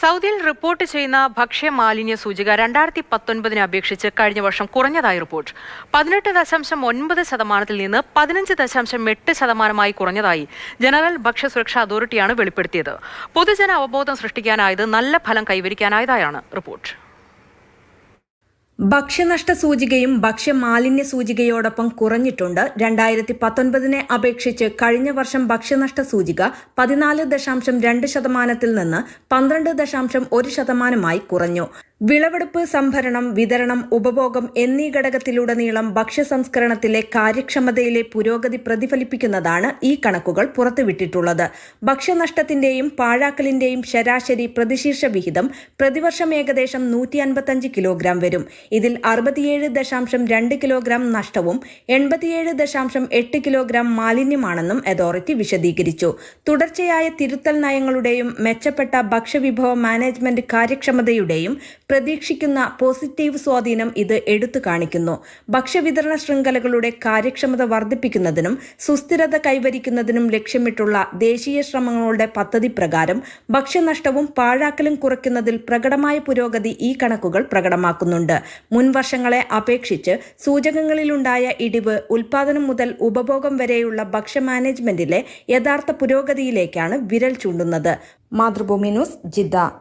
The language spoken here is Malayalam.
സൗദിയിൽ റിപ്പോർട്ട് ചെയ്യുന്ന ഭക്ഷ്യ മാലിന്യ സൂചിക രണ്ടായിരത്തി പത്തൊൻപതിനെ അപേക്ഷിച്ച് കഴിഞ്ഞ വർഷം കുറഞ്ഞതായി റിപ്പോർട്ട്. പതിനെട്ട് ദശാംശം ഒൻപത് ശതമാനത്തിൽ നിന്ന് പതിനഞ്ച് ദശാംശം എട്ട് ശതമാനമായി കുറഞ്ഞതായി ജനറൽ ഭക്ഷ്യസുരക്ഷാ അതോറിറ്റിയാണ് വെളിപ്പെടുത്തിയത്. പൊതുജന അവബോധം സൃഷ്ടിക്കാനായത് നല്ല ഫലം കൈവരിക്കാനായതായാണ് റിപ്പോർട്ട്. ഭക്ഷ്യനഷ്ട സൂചികയും ഭക്ഷ്യമാലിന്യ സൂചികയോടൊപ്പം കുറഞ്ഞിട്ടുണ്ട്. രണ്ടായിരത്തി പത്തൊൻപതിനെ അപേക്ഷിച്ച് കഴിഞ്ഞ വർഷം ഭക്ഷ്യനഷ്ട സൂചിക പതിനാല് ദശാംശം രണ്ട് ശതമാനത്തിൽ നിന്ന് പന്ത്രണ്ട് ദശാംശം ഒരു ശതമാനമായി കുറഞ്ഞു. വിളവെടുപ്പ് സംഭരണം വിതരണം ഉപഭോഗം എന്നീ ഘടകത്തിലുടനീളം ഭക്ഷ്യ സംസ്കരണത്തിലെ കാര്യക്ഷമതയിലെ പുരോഗതി പ്രതിഫലിപ്പിക്കുന്നതാണ് ഈ കണക്കുകൾ പുറത്തുവിട്ടിട്ടുള്ളത്. ഭക്ഷ്യനഷ്ടത്തിന്റെയും പാഴാക്കലിന്റെയും ശരാശരി പ്രതിശീർഷ വിഹിതം പ്രതിവർഷം ഏകദേശം നൂറ്റി കിലോഗ്രാം വരും. ഇതിൽ അറുപത്തിയേഴ് ദശാംശം രണ്ട് കിലോഗ്രാം നഷ്ടവും എൺപത്തിയേഴ് ദശാംശം എട്ട് കിലോഗ്രാം മാലിന്യമാണെന്നും അതോറിറ്റി വിശദീകരിച്ചു. തുടർച്ചയായ തിരുത്തൽ നയങ്ങളുടെയും മെച്ചപ്പെട്ട ഭക്ഷ്യവിഭവ മാനേജ്മെന്റ് കാര്യക്ഷമതയുടെയും പ്രതീക്ഷിക്കുന്ന പോസിറ്റീവ് സ്വാധീനം ഇത് എടുത്തു കാണിക്കുന്നു. ഭക്ഷ്യവിതരണ ശൃംഖലകളുടെ കാര്യക്ഷമത വർദ്ധിപ്പിക്കുന്നതിനും സുസ്ഥിരത കൈവരിക്കുന്നതിനും ലക്ഷ്യമിട്ടുള്ള ദേശീയ ശ്രമങ്ങളുടെ പദ്ധതി പ്രകാരം ഭക്ഷ്യനഷ്ടവും പാഴാക്കലും കുറയ്ക്കുന്നതിൽ പ്രകടമായ പുരോഗതി ഈ കണക്കുകൾ പ്രകടമാക്കുന്നുണ്ട്. മുൻ വർഷങ്ങളെ അപേക്ഷിച്ച് സൂചകങ്ങളിലുണ്ടായ ഇടിവ് ഉൽപാദനം മുതൽ ഉപഭോഗം വരെയുള്ള ഭക്ഷ്യ മാനേജ്മെന്റിലെ യഥാർത്ഥ പുരോഗതിയിലേക്കാണ് വിരൽ ചൂണ്ടുന്നത്. Mathrubhumi news Jeddah.